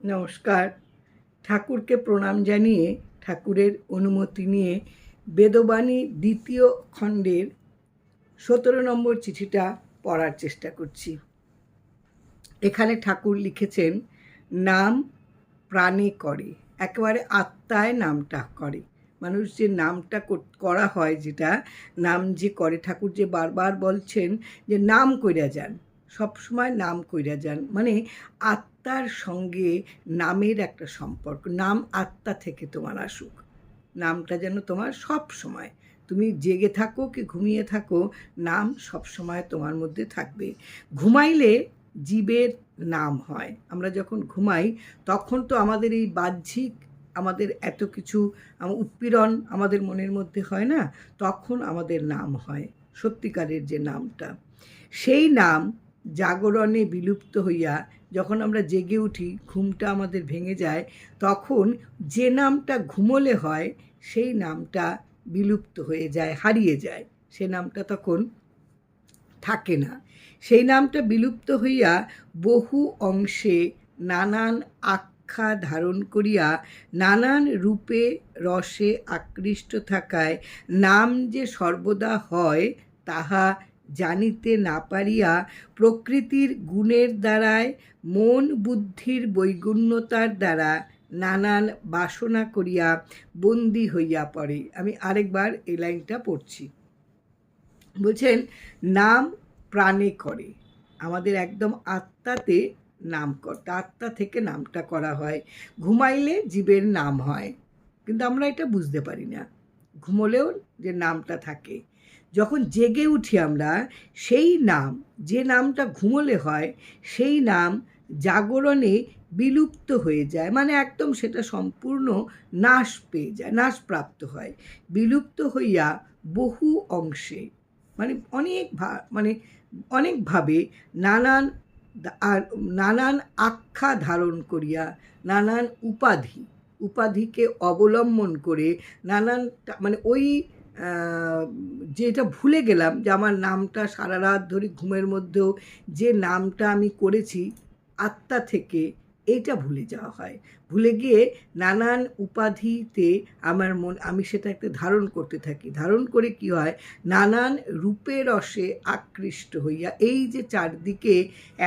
নমস্কার। ঠাকুরকে প্রণাম জানিয়ে ঠাকুরের অনুমতি নিয়ে বেদবাণী দ্বিতীয় খণ্ডের সতেরো নম্বর চিঠিটা পড়ার চেষ্টা করছি। এখানে ঠাকুর লিখেছেন, নাম প্রাণে করে। একেবারে আত্মায় নামটা করে। মানুষ যে নামটা করা হয় যেটা, নাম যে করে, ঠাকুর যে বারবার বলছেন যে নাম কইরা যান, সবসময় নাম কইরা যান। মানে আত্মার সঙ্গে নামের একটা সম্পর্ক। নাম আত্মা থেকে তোমার আসুক। নামটা যেন তোমার সব সময়। তুমি জেগে থাকো কি ঘুমিয়ে থাকো, নাম সব সময় তোমার মধ্যে থাকবে। ঘুমাইলে জীবের নাম হয়। আমরা যখন ঘুমাই, তখন তো আমাদের এই বাহ্যিক, আমাদের এত কিছু উৎপীড়ন আমাদের মনের মধ্যে হয় না? তখন আমাদের নাম হয়, সত্যিকারের যে নামটা। সেই নাম জাগরণে বিলুপ্ত হইয়া যখন আমরা জেগে উঠি, ঘুমটা আমাদের ভেঙে যায়, তখন যে নামটা ঘুমোলে হয়, সেই নামটা বিলুপ্ত হয়ে যায়, হারিয়ে যায়। সে নামটা তখন থাকে না। সেই নামটা বিলুপ্ত হইয়া বহু অংশে নানান আখ্যা ধারণ করিয়া, নানান রূপে রসে আকৃষ্ট থাকায়, নাম যে সর্বদা হয়, তাহা জানিতে না পারিয়া প্রকৃতির গুণের দ্বারায়, মন বুদ্ধির বৈগুণ্যতার দ্বারা নানান বাসনা করিয়া বন্দী হইয়া পড়ে। আমি আরেকবার এই লাইনটা পড়ছি। বলছেন, নাম প্রাণে করে। আমাদের একদম আত্মাতে নাম করতে আত্মা থেকে নামটা করা হয়। ঘুমাইলে জীবের নাম হয়। কিন্তু আমরা এটা বুঝতে পারি না। ঘুমোলেও যে নামটা থাকে। যখন জেগে উঠি আমরা, সেই নাম, যে নামটা ঘুমোলে হয়, সেই নাম জাগরণে বিলুপ্ত হয়ে যায়। মানে একদম সেটা সম্পূর্ণ নাশ পেয়ে যায়, নাশপ্রাপ্ত হয়। বিলুপ্ত হইয়া বহু অংশে মানে অনেক মানে অনেকভাবে নানান আর নানান আখ্যা ধারণ করিয়া, নানান উপাধি, উপাধিকে অবলম্বন করে নানান মানে ওই আহ, যেটা ভুলে গেলাম যে আমার নামটা সারা রাত ধরে ঘুমের মধ্যেও যে নামটা আমি করেছি আত্মা থেকে এইটা ভুলে যাওয়া হয়। ভুলে গিয়ে নানান উপাধিতে আমার মন, আমি সেটা একটা ধারণ করতে থাকি। ধারণ করে কি হয়? নানান রূপে রসে আকৃষ্ট হইয়া এই যে চারদিকে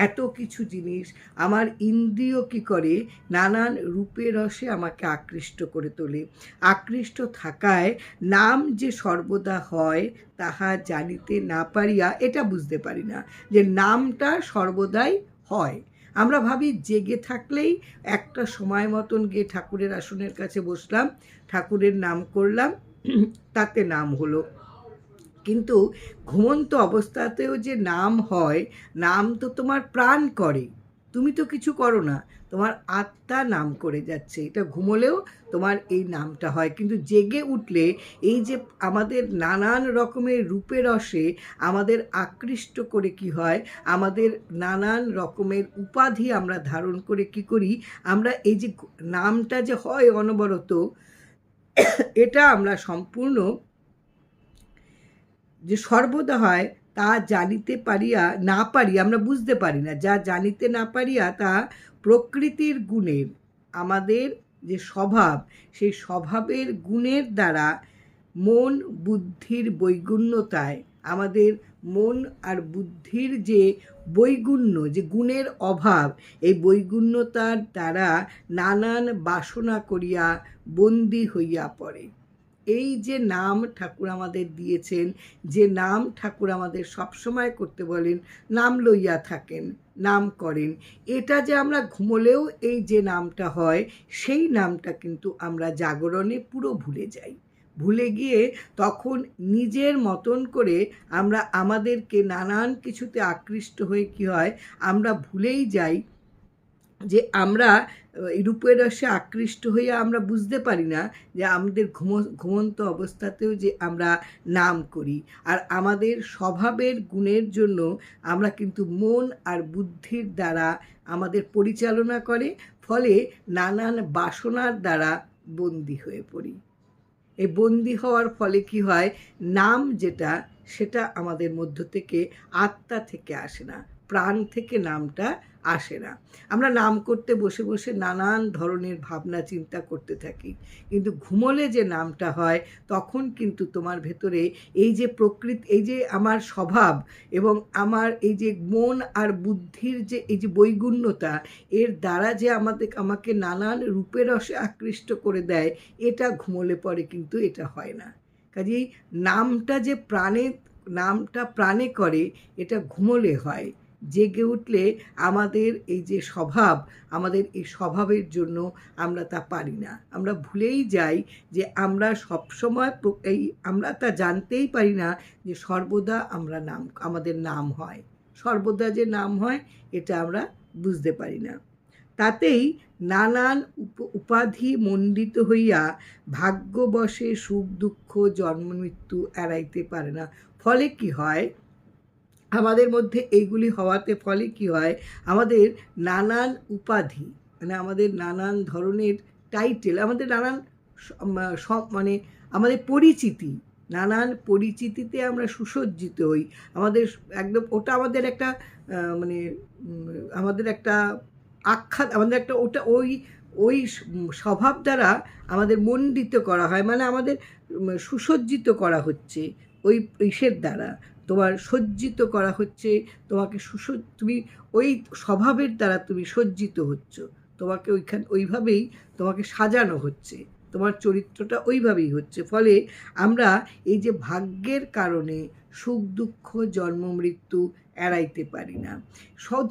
এত কিছু জিনিস, আমার ইন্দ্রিয় কি করে? নানান রূপে রসে আমাকে আকৃষ্ট করে তোলে। আকৃষ্ট থাকায় নাম যে সর্বদা হয়, তাহা জানিতে না পারিয়া, এটা বুঝতে পারি না যে নামটা সর্বদাই হয়। আমরা ভাবি জেগে থাকলেই একটা সময় মতন গিয়ে ঠাকুরের আসনের কাছে বসলাম, ঠাকুরের নাম করলাম, তাতে নাম হলো। কিন্তু ঘুমন্ত অবস্থাতেও যে নাম হয়, নাম তো তোমার প্রাণ করে। তুমি তো কিছু করো না। তোমার আত্মা নাম করে যাচ্ছে। এটা ঘুমোলেও তোমার এই নামটা হয়। কিন্তু জেগে উঠলে এই যে আমাদের নানান রকমের রূপে রসে আমাদের আকৃষ্ট করে কি হয়, আমাদের নানান রকমের উপাধি আমরা ধারণ করে কি করি, আমরা এই যে নামটা যে হয় অনবরত, এটা আমরা সম্পূর্ণ যে সর্বদা হয় তা জানিতে পারিয়া, না পারি আমরা বুঝতে পারি না। যা জানিতে না পারিয়া তা প্রকৃতির গুণের, আমাদের যে স্বভাব, সেই স্বভাবের গুণের দ্বারা মন বুদ্ধির বৈগুণ্যতায়, আমাদের মন আর বুদ্ধির যে বৈগুণ্য, যে গুণের অভাব, এই বৈগুণ্যতার দ্বারা নানান বাসনা করিয়া বন্দী হইয়া পড়ে। এই যে নাম ঠাকুর আমাদের দিয়েছেন, যে নাম ঠাকুর আমাদের সবসময় করতে বলেন, নাম লইয়া থাকেন, নাম করেন, এটা যে আমরা ঘুমোলেও এই যে নামটা হয়, সেই নামটা কিন্তু আমরা জাগরণে পুরো ভুলে যাই। ভুলে গিয়ে তখন নিজের মতন করে আমরা আমাদেরকে নানান কিছুতে আকৃষ্ট হয়ে কি হয়, আমরা ভুলেই যাই যে আমরা রূপের রসে আকৃষ্ট হয়ে আমরা বুঝতে পারি না যে আমাদের ঘুম, ঘুমন্ত অবস্থাতেও যে আমরা নাম করি। আর আমাদের স্বভাবের গুণের জন্য আমরা কিন্তু মন আর বুদ্ধির দ্বারা আমাদের পরিচালনা করে, ফলে নানান বাসনার দ্বারা বন্দি হয়ে পড়ি। এই বন্দি হওয়ার ফলে কি হয়? নাম যেটা, সেটা আমাদের মধ্য থেকে, আত্মা থেকে আসে না। প্রাণ থেকে নামটা আসে না। আমরা নাম করতে বসে বসে নানান ধরনের ভাবনা চিন্তা করতে থাকি। কিন্তু ঘুমলে যে নামটা হয়, তখন কিন্তু তোমার ভেতরে এই যে প্রকৃতি, এই যে আমার স্বভাব এবং আমার এই যে মন আর বুদ্ধির যে, এই যে বৈগুণ্যতা, এর দ্বারা যে আমাদের, আমাকে নানান রূপের রসে আকৃষ্ট করে দেয়, এটা ঘুমলে পরে কিন্তু এটা হয় না। কাজেই নামটা যে প্রাণে, নামটা প্রাণে করে, এটা ঘুমলে হয়। জেগে উঠলে আমাদের এই যে স্বভাব, আমাদের এই স্বভাবের জন্য আমরা তা পারি না। আমরা ভুলেই যাই যে আমরা সবসময় এই আমরা তা জানতেই পারি না যে সর্বদা আমরা নাম, আমাদের নাম হয়। সর্বদা যে নাম হয়, এটা আমরা বুঝতে পারি না। তাতেই নানান উপ- উপাধি মণ্ডিত হইয়া ভাগ্যবশে সুখ দুঃখ, জন্ম, মৃত্যু এড়াইতে পারে না। ফলে কি হয়? আমাদের মধ্যে এইগুলি হওয়াতে ফলে কি হয়? আমাদের নানান উপাধি মানে আমাদের নানান ধরনের টাইটেল আমাদের নানান মানে আমাদের পরিচিতি, নানান পরিচিতিতে আমরা সুসজ্জিত হই। আমাদের একদম ওটা আমাদের একটা মানে আমাদের একটা আখ্যাত, আমাদের একটা ওটা ওই ওই স্বভাব দ্বারা আমাদের মণ্ডিত করা হয় মানে আমাদের সুসজ্জিত করা হচ্ছে ওই, ইসের দ্বারা। তোমার সজ্জিত করা হচ্ছে, তোমাকে সুস, তুমি ওই স্বভাবের দ্বারা তুমি সজ্জিত হচ্ছ। তোমাকে ওইখান, ওইভাবেই তোমাকে সাজানো হচ্ছে। তোমার চরিত্রটা ওইভাবেই হচ্ছে। ফলে আমরা এই যে ভাগ্যের কারণে সুখ, দুঃখ, জন্ম, মৃত্যু এড়াইতে পারি না।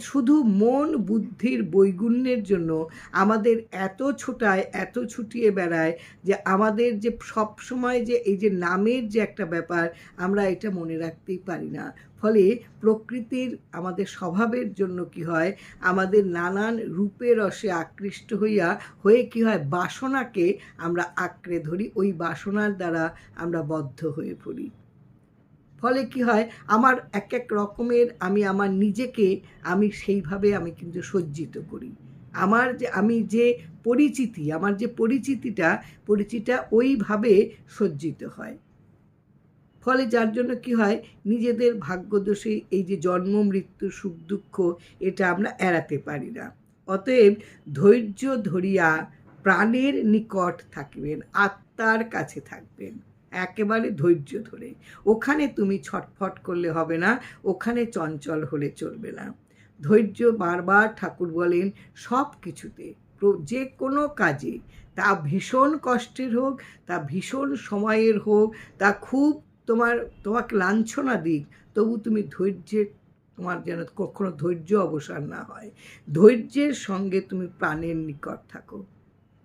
শুধু মন বুদ্ধির বৈগুণ্যের জন্য আমাদের এত ছোটায়, এত ছুটিয়ে বেড়ায় যে আমাদের যে সব সময় যে এই যে নামের যে একটা ব্যাপার আমরা এটা মনে রাখতেই পারি না। ফলে প্রকৃতির আমাদের স্বভাবের জন্য কি হয়, আমাদের নানান রূপে রসে আকৃষ্ট হইয়া, হয়ে কি হয় বাসনাকে আমরা আঁকড়ে ধরি, ওই বাসনার দ্বারা আমরা বদ্ধ হয়ে পড়ি। ফলে কি হয়, আমার এক এক রকমের আমি আমার নিজেকে আমি সেইভাবে আমি কিন্তু সজ্জিত করি। আমার যে, আমি যে পরিচিতি, আমার যে পরিচিতিটা পরিচিতিটা ওইভাবে সজ্জিত হয়। ফলে যার জন্য কি হয়, নিজেদের ভাগ্যদোষে এই যে জন্ম, মৃত্যু, সুখ, দুঃখ, এটা আমরা এড়াতে পারি না। অতএব ধৈর্য ধরিয়া প্রাণের নিকট থাকবেন, আত্মার কাছে থাকবেন। একেবারে ধৈর্য ধরে। ওখানে তুমি ছটফট করলে হবে না, ওখানে চঞ্চল হলে চলবে না। ধৈর্য বারবার ঠাকুর বলেন, সব কিছুতে যে কোনো কাজে, তা ভীষণ কষ্টের হোক, তা ভীষণ সময়ের হোক, তা খুব তোমার, তোমাকে লাঞ্ছনা দিক, তবু তুমি ধৈর্যের, তোমার যেন কখনো ধৈর্য অবসান না হয়। ধৈর্যের সঙ্গে তুমি প্রাণের নিকট থাকো।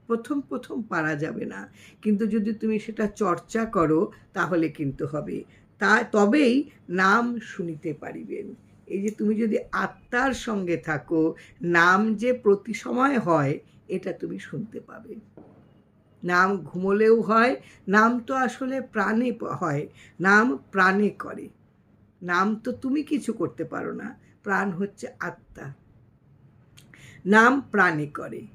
প্রথম প্রথম পারা যাবে না। কিন্তু যদি তুমি সেটা চর্চা করো, তাহলে কিন্তু হবে। তা, তবেই নাম শুনিতে পারিবেন। এই যে তুমি যদি আত্মার সঙ্গে থাকো, নাম যে প্রতি সময় হয়, এটা তুমি শুনতে পাবে। নাম ঘুমলেও হয়, নাম তো আসলে প্রাণে হয়, নাম প্রাণে করে। নাম তো তুমি কিছু করতে পারো না, প্রাণ হচ্ছে আত্মা। নাম প্রাণে করে।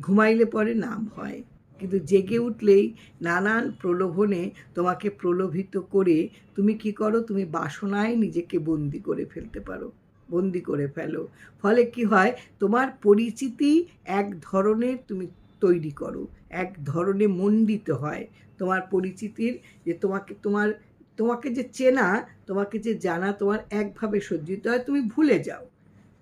ঘুমাইলে পরে নাম হয়। কিন্তু জেগে উঠলেই নানান প্রলোভনে তোমাকে প্রলোভিত করে তুমি কি করো? তুমি বাসনায় নিজেকে বন্দি করে ফেলতে পারো, বন্দি করে ফেলো। ফলে কি হয়? তোমার পরিচিতি এক ধরনের তুমি তৈরি করো, এক ধরনে মণ্ডিত হয়। তোমার পরিচিতির যে তোমাকে, তোমার, তোমাকে যে চেনা, তোমাকে যে জানা তোমার একভাবে সজ্জিত হয়, তুমি ভুলে যাও।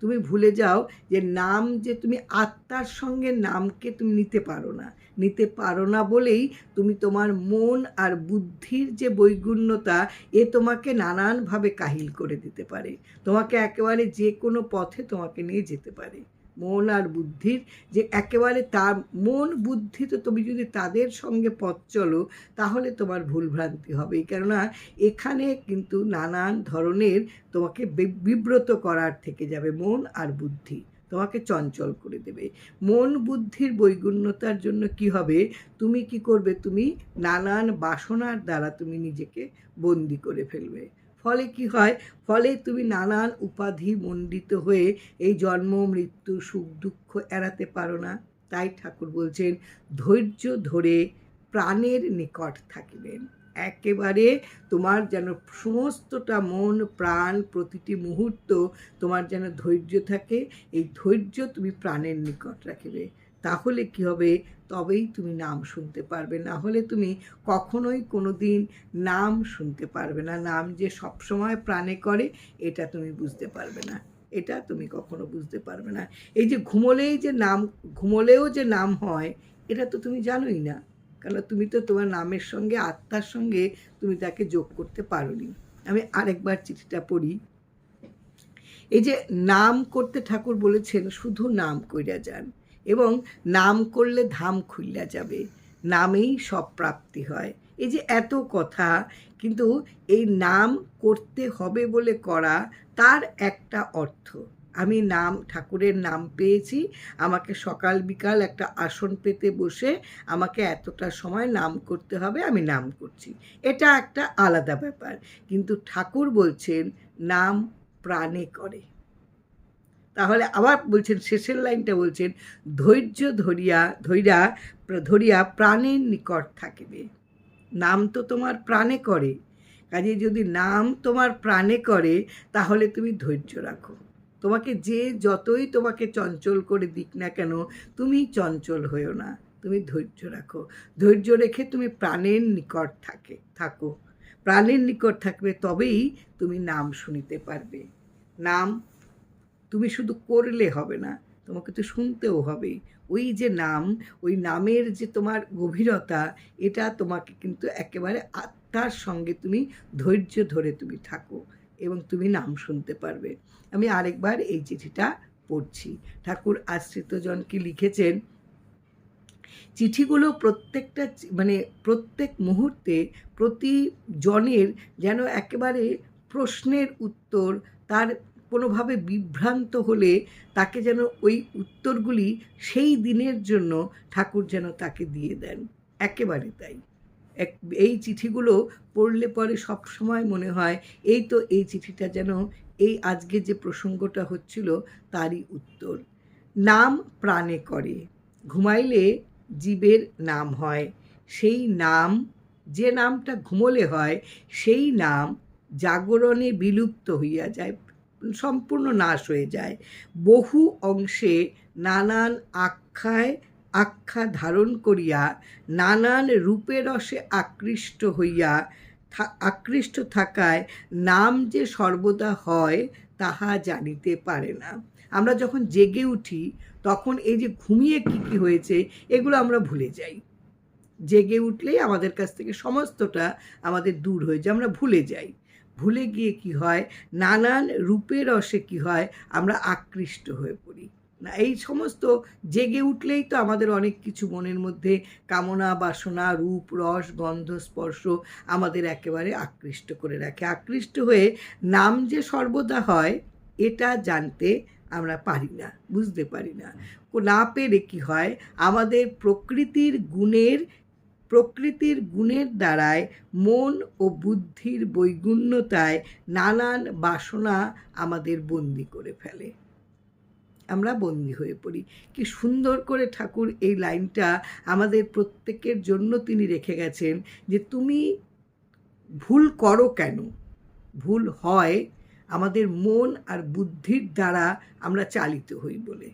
তুমি ভুলে যাও যে নাম যে তুমি আত্মার সঙ্গে নামকে তুমি নিতে পারো না। নিতে পারো না বলেই তুমি তোমার মন আর বুদ্ধির যে বৈগুণ্যতা, এ তোমাকে নানানভাবে কাহিল করে দিতে পারে। তোমাকে একেবারে যে কোনো পথে তোমাকে নিয়ে যেতে পারে। মন আর বুদ্ধির যে একেবারে তার মন বুদ্ধি তো তুমি যদি তাদের সঙ্গে পথ চলো, তাহলে তোমার ভুলভ্রান্তি হবে। কেননা এখানে কিন্তু নানান ধরনের তোমাকে বিব্রত করার থেকে যাবে মন আর বুদ্ধি। তোমাকে চঞ্চল করে দেবে। মন বুদ্ধির বৈগুণ্যতার জন্য কি হবে? তুমি কি করবে? তুমি নানান বাসনার দ্বারা তুমি নিজেকে বন্দি করে ফেলবে। ফলে কি হয়? ফলে তুমি নানান উপাধি মণ্ডিত হয়ে এই জন্ম, মৃত্যু, সুখ, দুঃখ এড়াতে পারো না। তাই ঠাকুর বলছেন, ধৈর্য ধরে প্রাণের নিকট থাকিবেন একেবারে তোমার যেন সমস্তটা মন, প্রাণ প্রতিটি মুহূর্ত তোমার যেন ধৈর্য থাকে। এই ধৈর্য তুমি প্রাণের নিকট রাখিবে। তাহলে কি হবে? তবেই তুমি নাম শুনতে পারবে। না হলে তুমি কখনোই কোনো দিন নাম শুনতে পারবে না। নাম যে সবসময় প্রাণে করে, এটা তুমি বুঝতে পারবে না। এটা তুমি কখনো বুঝতে পারবে না। এই যে ঘুমোলেই যে নাম, ঘুমোলেও যে নাম হয়, এটা তো তুমি জানোই না। কারণ তুমি তো তোমার নামের সঙ্গে, আত্মার সঙ্গে তুমি তাকে যোগ করতে পারোনি। আমি আরেকবার চিঠিটা পড়ি। এই যে নাম করতে ঠাকুর বলেছেন, শুধু নাম কইরা যান। এবং নাম করলে ধাম খুললা যাবে। নামেই সব প্রাপ্তি হয়। এই যে এত কথা, কিন্তু এই নাম করতে হবে বলে করা তার একটা অর্থ। আমি নাম, ঠাকুরের নাম পেয়েছি, আমাকে সকাল বিকাল একটা আসন পেতে বসে আমাকে এতটা সময় নাম করতে হবে, আমি নাম করছি। এটা একটা আলাদা ব্যাপার। কিন্তু ঠাকুর বলছেন, নাম প্রাণে করে। তাহলে আবার বলছেন, শেষের লাইনটা বলছেন, ধৈর্য ধরিয়া, ধৈরা ধরিয়া প্রাণের নিকট থাকিবে। নাম তো তোমার প্রাণে করে। কাজে যদি নাম তোমার প্রাণে করে, তাহলে তুমি ধৈর্য রাখো। তোমাকে যে যতই তোমাকে চঞ্চল করে দিক না কেন, তুমি চঞ্চল হয়েও না। তুমি ধৈর্য রাখো। ধৈর্য রেখে তুমি প্রাণের নিকট থাকে, থাকো। প্রাণের নিকট থাকবে তবেই তুমি নাম শুনিতে পারবে। নাম তুমি শুধু করলে হবে না, তোমাকে তো শুনতেও হবে। ওই যে নাম, ওই নামের যে তোমার গভীরতা, এটা তোমাকে কিন্তু একেবারে আত্মার সঙ্গে তুমি ধৈর্য ধরে তুমি থাকো এবং তুমি নাম শুনতে পারবে। আমি আরেকবার এই চিঠিটা পড়ছি। ঠাকুর আশ্রিতজনকে লিখেছেন, চিঠিগুলো প্রত্যেকটা মানে প্রত্যেক মুহূর্তে প্রতি জনের যেন একেবারে প্রশ্নের উত্তর, তার কোনোভাবে বিভ্রান্ত হলে তাকে যেন ওই উত্তরগুলি সেই দিনের জন্য ঠাকুর যেন তাকে দিয়ে দেন। একেবারে তাই। এক, এই চিঠিগুলো পড়লে পরে সব সময় মনে হয়, এই তো এই চিঠিটা যেন এই আজকে যে প্রসঙ্গটা হচ্ছিল তারই উত্তর। নাম প্রাণে করে। ঘুমাইলে জীবের নাম হয়। সেই নাম, যে নামটা ঘুমোলে হয়, সেই নাম জাগরণে বিলুপ্ত হইয়া যায়। সম্পূর্ণ নাশ হয়ে যায়। বহু অংশে নানান আখ্যায় আখ্যা ধারণ করিয়া, নানান রূপে রসে আকৃষ্ট হইয়া আকৃষ্ট থাকায় নাম যে সর্বদা হয় তাহা জানিতে পারে না। আমরা যখন জেগে উঠি, তখন এই যে ঘুমিয়ে কী কী হয়েছে, এগুলো আমরা ভুলে যাই। জেগে উঠলেই আমাদের কাছ থেকে সমস্তটা আমাদের দূর হয়ে যায়, আমরা ভুলে যাই। ভুলে গিয়ে কি হয়? নানান রূপে রসে কি হয়? আমরা আকৃষ্ট হয়ে পড়ি। না, এই সমস্ত জেগে উঠলেই তো আমাদের অনেক কিছু মনের মধ্যে কামনা, বাসনা, রূপ, রস, গন্ধ, স্পর্শ আমাদের একেবারে আকৃষ্ট করে রাখে। আকৃষ্ট হয়ে নাম যে সর্বদা হয়, এটা জানতে আমরা পারি না, বুঝতে পারি না। না পেরে কি হয়? আমাদের প্রকৃতির গুণের প্রকৃতির গুণের দ্বারায় মন ও বুদ্ধির বৈগুণ্যতায় নানান বাসনা আমাদের বন্দি করে ফেলে। আমরা বন্দি হয়ে পড়ি। কি সুন্দর করে ঠাকুর এই লাইনটা আমাদের প্রত্যেকের জন্য তিনি রেখে গেছেন যে তুমি ভুল করো কেন? ভুল হয় আমাদের মন আর বুদ্ধির দ্বারা আমরা চালিত হই বলে।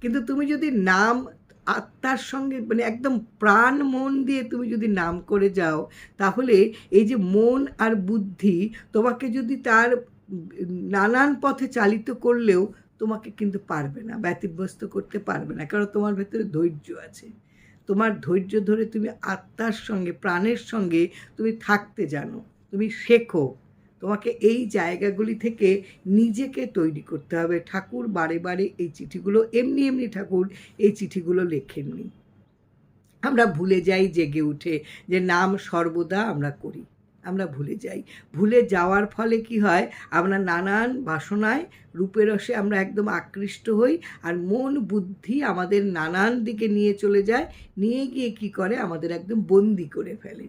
কিন্তু তুমি যদি নাম আত্মার সঙ্গে মানে একদম প্রাণ মন দিয়ে তুমি যদি নাম করে যাও, তাহলে এই যে মন আর বুদ্ধি তোমাকে যদি তার নানান পথে চালিত করলেও তোমাকে কিন্তু পারবে না ব্যতিব্যস্ত করতে পারবে না। কারণ তোমার ভেতরে ধৈর্য আছে। তোমার ধৈর্য ধরে তুমি আত্মার সঙ্গে, প্রাণের সঙ্গে তুমি থাকতে জানো। তুমি শেখো। তোমাকে এই জায়গাগুলি থেকে নিজেকে তৈরি করতে হবে। ঠাকুর বারে বারে এই চিঠিগুলো, এমনি এমনি ঠাকুর এই চিঠিগুলো লেখেননি। আমরা ভুলে যাই জেগে উঠে যে নাম সর্বদা আমরা করি। আমরা ভুলে যাই। ভুলে যাওয়ার ফলে কি হয়? আমরা নানান বাসনায় রূপেরসে আমরা একদম আকৃষ্ট হই আর মন বুদ্ধি আমাদের নানান দিকে নিয়ে চলে যায়। নিয়ে গিয়ে কি করে? আমাদের একদম বন্দি করে ফেলে।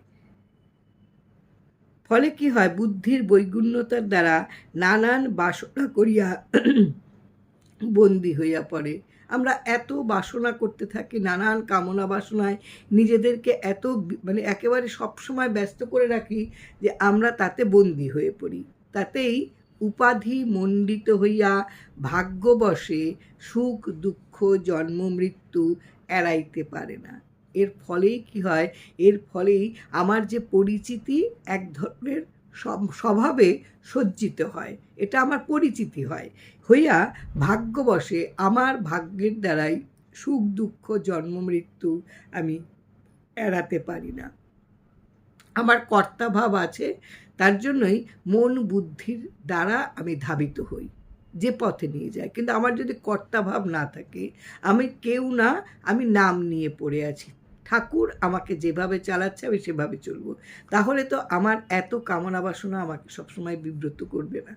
ফলে কি হয়? বুদ্ধির বৈগুণ্যতার দ্বারা নানান বাসনা করিয়া বন্দি হইয়া পড়ে। আমরা এত বাসনা করতে থাকি, নানান কামনা বাসনায় নিজেদেরকে এত মানে একেবারে সবসময় ব্যস্ত করে রাখি যে আমরা তাতে বন্দি হয়ে পড়ি। তাতেই উপাধি মণ্ডিত হইয়া ভাগ্যবশে সুখ, দুঃখ, জন্ম, মৃত্যু এড়াইতে পারে না। এর ফলেই কি হয়? এর ফলেই আমার যে পরিচিতি এক ধরনের স্বভাবে সজ্জিত হয়। এটা আমার পরিচিতি হয়। হইয়া ভাগ্যবশে আমার ভাগ্যের দ্বারাই সুখ, দুঃখ, জন্ম, মৃত্যু আমি এড়াতে পারি না। আমার কর্তাভাব আছে, তার জন্যই মন বুদ্ধির দ্বারা আমি ধাবিত হই, যে পথে নিয়ে যায়। কিন্তু আমার যদি কর্তাভাব না থাকে, আমি কেউ না, আমি নাম নিয়ে পড়ে আছি। ঠাকুর আমাকে যেভাবে চালাচ্ছে আমি সেভাবে চলবো। তাহলে তো আমার এত কামনা বাসনা আমাকে সবসময় বিব্রত করবে না।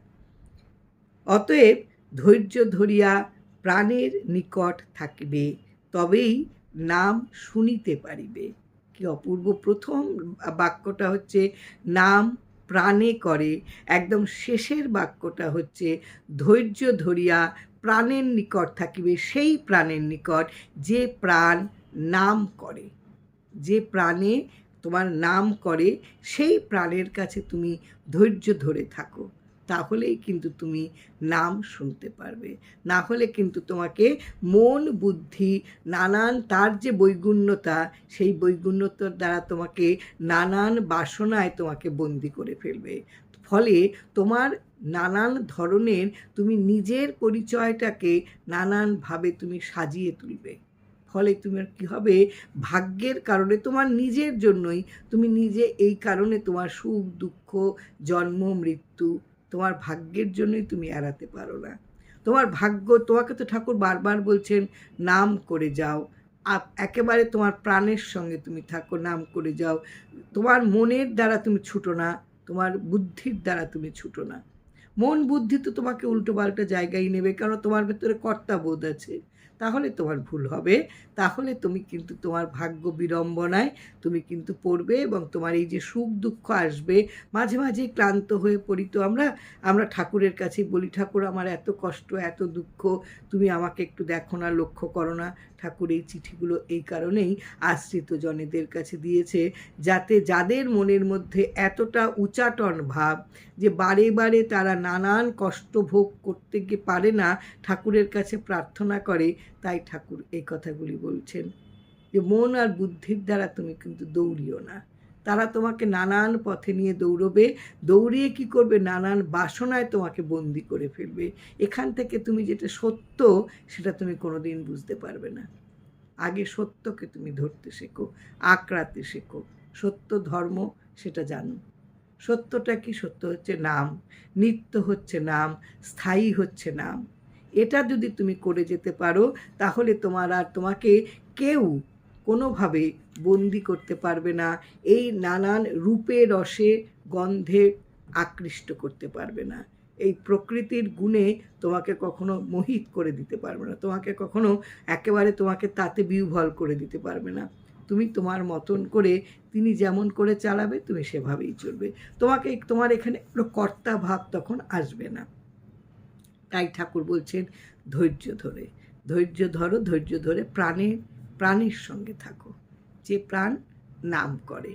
অতএব ধৈর্য ধরিয়া প্রাণের নিকট থাকিবে, তবেই নাম শুনিতে পারিবে। কি অপূর্ব প্রথম বাক্যটা হচ্ছে, নাম প্রাণে করে। একদম শেষের বাক্যটা হচ্ছে, ধৈর্য ধরিয়া প্রাণের নিকট থাকিবে, সেই প্রাণের নিকট যে প্রাণ নাম করে। যে প্রাণে তোমার নাম করে, সেই প্রাণের কাছে তুমি ধৈর্য ধরে থাকো। তাহলেই কিন্তু তুমি নাম শুনতে পারবে। না হলে কিন্তু তোমাকে মন, বুদ্ধি, নানান তার যে বৈগুণ্যতা, সেই বৈগুণ্যতার দ্বারা তোমাকে নানান বাসনায় তোমাকে বন্দি করে ফেলবে। ফলে তোমার নানান ধরনের তুমি নিজের পরিচয়টাকে নানানভাবে তুমি সাজিয়ে তুলবে। ফলে তোমার কি হবে? ভাগ্যের কারণে তোমার নিজের জন্যই তুমি নিজে এই কারণে তোমার সুখ, দুঃখ, জন্ম, মৃত্যু তোমার ভাগ্যের জন্যই তুমি এড়াতে পারো না। তোমার ভাগ্য, তোমাকে তো ঠাকুর বারবার বলছেন, নাম করে যাও। একেবারে তোমার প্রাণের সঙ্গে তুমি থাকো, নাম করে যাও। তোমার মনের দ্বারা তুমি ছুটো না, তোমার বুদ্ধির দ্বারা তুমি ছুটো না। মন বুদ্ধি তো তোমাকে উল্টো পাল্টা জায়গায় নেবে, কারণ তোমার ভেতরে কর্তাবোধ আছে। তাহলে তোমার ভুল হবে। তাহলে তুমি কিন্তু তোমার ভাগ্য বিড়ম্বনায় তুমি কিন্তু পড়বে এবং তোমার এই যে সুখ দুঃখ আসবে, মাঝে মাঝে ক্লান্ত হয়ে পড়ি তো আমরা আমরা ঠাকুরের কাছে বলি, ঠাকুর, আমার এত কষ্ট, এত দুঃখ, তুমি আমাকে একটু দেখো না, লক্ষ্য করো না। ঠাকুর এই চিঠিগুলো এই কারণেই আশ্রিত জনেদের কাছে দিয়েছে, যাতে যাদের মনের মধ্যে এতটা উচাটন ভাব যে বারে বারে তারা নানান কষ্ট ভোগ করতে গিয়ে পারে না, ঠাকুরের কাছে প্রার্থনা করে, তাই ঠাকুর এই কথাগুলি বলছেন। যে মন আর বুদ্ধির দ্বারা তুমি কিন্তু দৌড়িও না। তারা তোমাকে নানান পথে নিয়ে দৌড়বে, দৌড়িয়ে কি করবে? নানান বাসনায় তোমাকে বন্দি করে ফেলবে। এখান থেকে তুমি যেটা সত্য, সেটা তুমি কোনোদিন বুঝতে পারবে না। আগে সত্যকে তুমি ধরতে শেখো, আঁকড়াতে শেখো। সত্য ধর্ম, সেটা জানো। সত্যটা কি? সত্য হচ্ছে নাম। নিত্য হচ্ছে নাম, স্থায়ী হচ্ছে নাম। এটা যদি তুমি করে যেতে পারো, তাহলে তোমার আর তোমাকে কেউ কোনোভাবে বন্দি করতে পারবে না, এই নানান রূপে রসে গন্ধে আকৃষ্ট করতে পারবে না। এই প্রকৃতির গুণে তোমাকে কখনো মোহিত করে দিতে পারবে না, তোমাকে কখনো একেবারে তোমাকে তাতে বিহ্বল করে দিতে পারবে না। তুমি তোমার মতন করে তিনি যেমন করে চালাবে, তুমি সেভাবেই চলবে। তোমাকে, তোমার এখানে কর্তা ভাব তখন আসবে না। তাই ঠাকুর বলছেন, ধৈর্য ধরে, ধৈর্য ধরো, ধৈর্য ধরে প্রাণের প্রাণের সঙ্গে থাকো। যে প্রাণ নাম করে।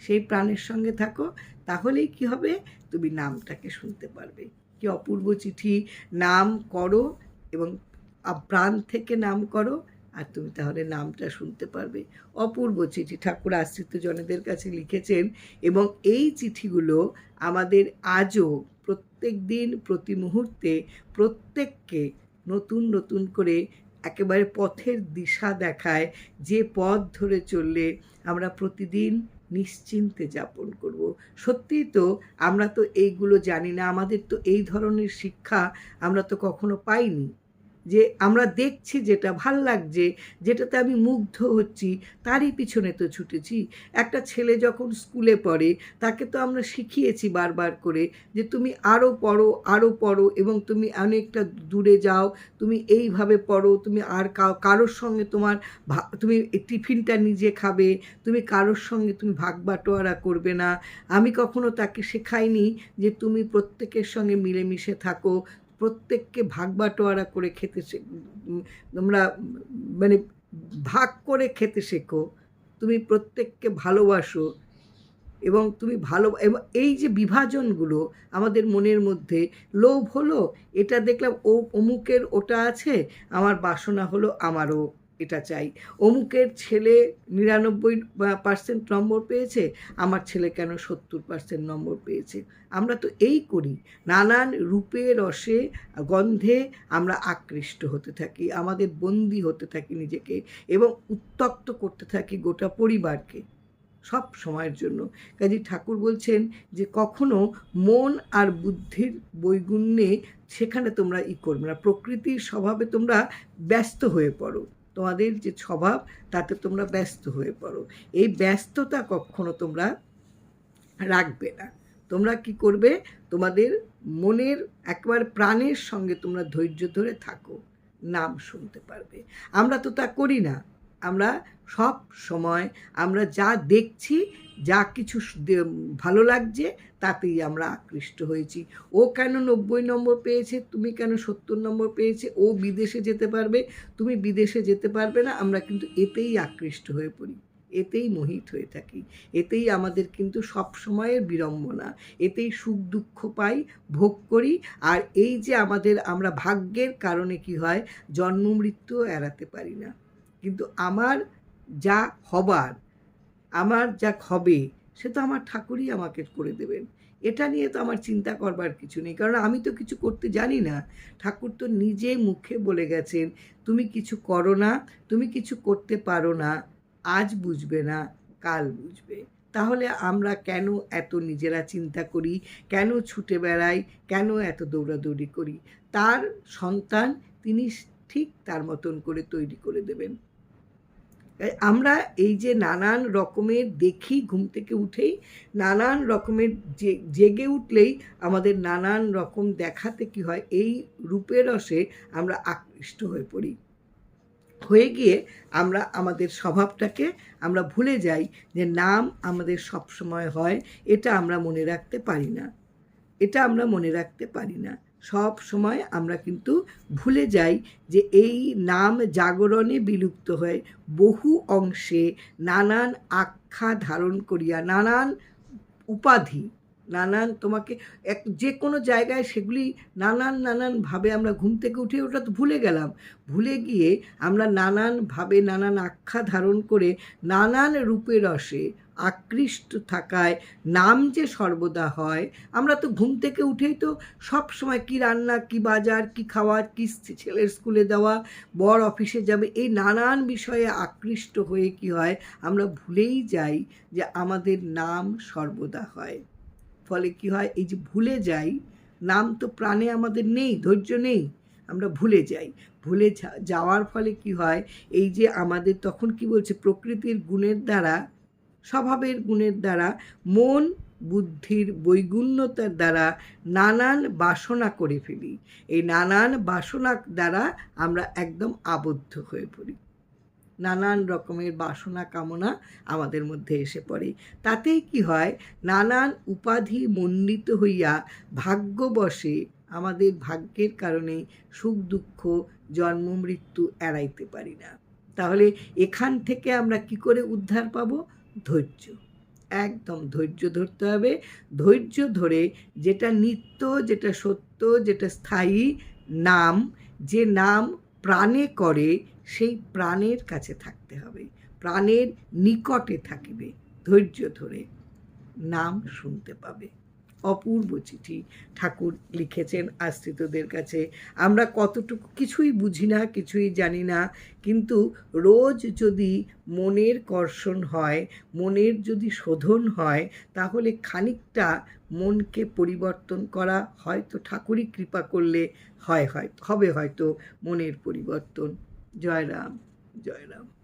সেই প্রাণের সঙ্গে থাকো, তাহলেই কি হবে? তুমি নামটাকে শুনতে পারবে। কি অপূর্ব চিঠি, নাম করো এবং প্রাণ থেকে নাম করো আর তুমি তাহলে নামটা শুনতে পারবে। অপূর্ব চিঠি ঠাকুর আশ্রিত জনেদের কাছে লিখেছেন এবং এই চিঠিগুলো আমাদের আজও প্রত্যেক দিন, প্রতি মুহূর্তে প্রত্যেককে নতুন নতুন করে একেবারে পথের দিশা দেখায় যে পথ ধরে চললে আমরা প্রতিদিন নিশ্চিন্তে যাপন করব। সত্যিই তো আমরা তো এইগুলো জানি না, আমাদের তো এই ধরনের শিক্ষা আমরা তো কখনো পাইনি। যে আমরা দেখছি যেটা ভালো লাগছে, যেটাতে আমি মুগ্ধ হচ্ছি, তারই পিছনে তো ছুটেছি। একটা ছেলে যখন স্কুলে পড়ে, তাকে তো আমরা শিখিয়েছি বারবার করে যে তুমি আরও পড়ো আরও পড়ো এবং তুমি অনেকটা দূরে যাও, তুমি এইভাবে পড়ো, তুমি আর কারোর সঙ্গে তোমার তুমি টিফিনটা নিজে খাবে, তুমি কারোর সঙ্গে তুমি ভাগ বাটোয়ারা করবে না। আমি কখনো তাকে শেখাইনি যে তুমি প্রত্যেকের সঙ্গে মিলেমিশে থাকো প্রত্যেককে ভাগ বাটোয়ারা করে খেতে তোমরা মানে ভাগ করে খেতে শেখো। তুমি প্রত্যেককে ভালোবাসো এবং তুমি ভালো, এবং এই যে বিভাজনগুলো আমাদের মনের মধ্যে, লোভ হলো, এটা দেখলাম ও, অমুকের ওটা আছে, আমার বাসনা হলো আমারও। এটা চাই। অমুকের ছেলে নিরানব্বই পার্সেন্ট নম্বর পেয়েছে, আমার ছেলে কেন সত্তর পার্সেন্ট নম্বর পেয়েছে? আমরা তো এই করি। নানান রূপে, রসে, গন্ধে আমরা আকৃষ্ট হতে থাকি, আমাদের বন্দি হতে থাকি নিজেকে এবং উত্তক্ত করতে থাকি গোটা পরিবারকে সব সময়ের জন্য। কাজী ঠাকুর বলছেন যে, কখনো মন আর বুদ্ধির বৈগুণ্যে সেখানে তোমরা ই করবে না। প্রকৃতির স্বভাবে তোমরা ব্যস্ত হয়ে পড়ো। তোমাদের যে স্বভাব, তাতে তোমরা ব্যস্ত হয়ে পড়ো। এই ব্যস্ততা কখনো তোমরা রাখবে না। তোমরা কি করবে? তোমাদের মনের, একবার প্রাণের সঙ্গে তোমরা ধৈর্য ধরে থাকো, নাম শুনতে পারবে। আমরা তো তা করি না। আমরা সব সময় আমরা যা দেখছি, যা কিছু ভালো লাগছে, তাতেই আমরা আকৃষ্ট হয়েছি। ও কেন নব্বই নম্বর পেয়েছে? তুমি কেন সত্তর নম্বর পেয়েছে? ও বিদেশে যেতে পারবে? তুমি বিদেশে যেতে পারবে না? আমরা কিন্তু এতেই আকৃষ্ট হয়ে পড়ি। এতেই মোহিত হয়ে থাকি। এতেই আমাদের কিন্তু সব সময়ের বিড়ম্বনা। এতেই সুখ দুঃখ পাই, ভোগ করি। আর এই যে আমাদের আমরা ভাগ্যের কারণে কি হয়? জন্ম মৃত্যু এড়াতে পারি না। কিন্তু আমার যা হবার, আমার যা হবে, সে তো আমার ঠাকুরই আমাকে করে দেবেন। এটা নিয়ে তো আমার চিন্তা করবার কিছু নেই। কারণ আমি তো কিছু করতে জানি না। ঠাকুর তো নিজে মুখে বলে গেছেন, তুমি কিছু করো না, তুমি কিছু করতে পারো না, আজ বুঝবে না, কাল বুঝবে। তাহলে আমরা কেন এত নিজেরা চিন্তা করি? কেন ছুটে বেড়াই? কেন এত দৌড়াদৌড়ি করি? তার সন্তান তিনি ঠিক তার মতন করে তৈরি করে দেবেন। তাই আমরা এই যে নানান রকমের দেখি, ঘুম থেকে উঠেই নানান রকমের জেগে উঠলেই আমাদের নানান রকম দেখাতে কি হয়, এই রূপের রসে আমরা আকৃষ্ট হয়ে পড়ি। হয়ে গিয়ে আমরা আমাদের স্বভাবটাকে আমরা ভুলে যাই যে নাম আমাদের সব সময় হয়, এটা আমরা মনে রাখতে পারি না। এটা আমরা মনে রাখতে পারি না। সব সময় আমরা কিন্তু ভুলে যাই যে এই নাম জাগরণে বিলুপ্ত হয়ে বহু অংশে নানান আখ্যা ধারণ করিয়া, নানান উপাধি, নানান তোমাকে এক যে কোনো জায়গায় সেগুলি নানান নানানভাবে আমরা ঘুম থেকে উঠে ওটা তো ভুলে গেলাম। ভুলে গিয়ে আমরা নানানভাবে নানান আখ্যা ধারণ করে নানান রূপে রসে আকৃষ্ট থাকায় নাম যে সর্বদা হয়, আমরা তো ঘুম থেকে উঠেই তো সব সময় কি রান্না, কি বাজার, কি খাওয়া, কি ছেলের স্কুলে দেওয়া, বর অফিসে যাবে, এই নানান বিষয়ে আকৃষ্ট হয়ে কি হয়, আমরা ভুলেই যাই যে আমাদের নাম সর্বদা হয়। ফলে কি হয়, এই যে ভুলে যাই, নাম তো প্রাণে আমাদের নেই, ধৈর্য নেই, আমরা ভুলে যাই। ভুলে যাওয়ার ফলে কি হয়, এই যে আমাদের তখন কি বলছে, প্রকৃতির গুণের দ্বারা স্বভাবের গুণের দ্বারা, মন বুদ্ধির বৈগুণ্যতার দ্বারা নানান বাসনা করে ফেলি। এই নানান বাসনা দ্বারা আমরা একদম আবদ্ধ হয়ে পড়ি। নানান রকমের বাসনা কামনা আমাদের মধ্যে এসে পড়ে। তাতেই কি হয়, নানান উপাধি মণ্ডিত হইয়া ভাগ্যবশে আমাদের ভাগ্যের কারণে সুখ দুঃখ, জন্ম, মৃত্যু এড়াইতে পারি না। তাহলে এখান থেকে আমরা কি করে উদ্ধার পাবো? ধৈর্য, একদম ধৈর্য ধরতে হবে। ধৈর্য ধরে যেটা নিত্য, যেটা সত্য, যেটা স্থায়ী নাম, যে নাম প্রাণে করে সেই প্রাণের কাছে থাকতে হবে। প্রাণের নিকটে থাকিবে। ধৈর্য ধরে নাম শুনতে পাবে। অপূর্ব চিঠি ঠাকুর লিখেছেন আশ্রিতদের কাছে। আমরা কতটুকু কিছুই বুঝি না, কিছুই জানি না, কিন্তু রোজ যদি মনের কর্ষণ হয়, মনের যদি শোধন হয়, তাহলে খানিকটা মনকে পরিবর্তন করা হয়তো ঠাকুরই কৃপা করলে হয় হয়, হবে হয়তো মনের পরিবর্তন। জয় রাম জয় রাম।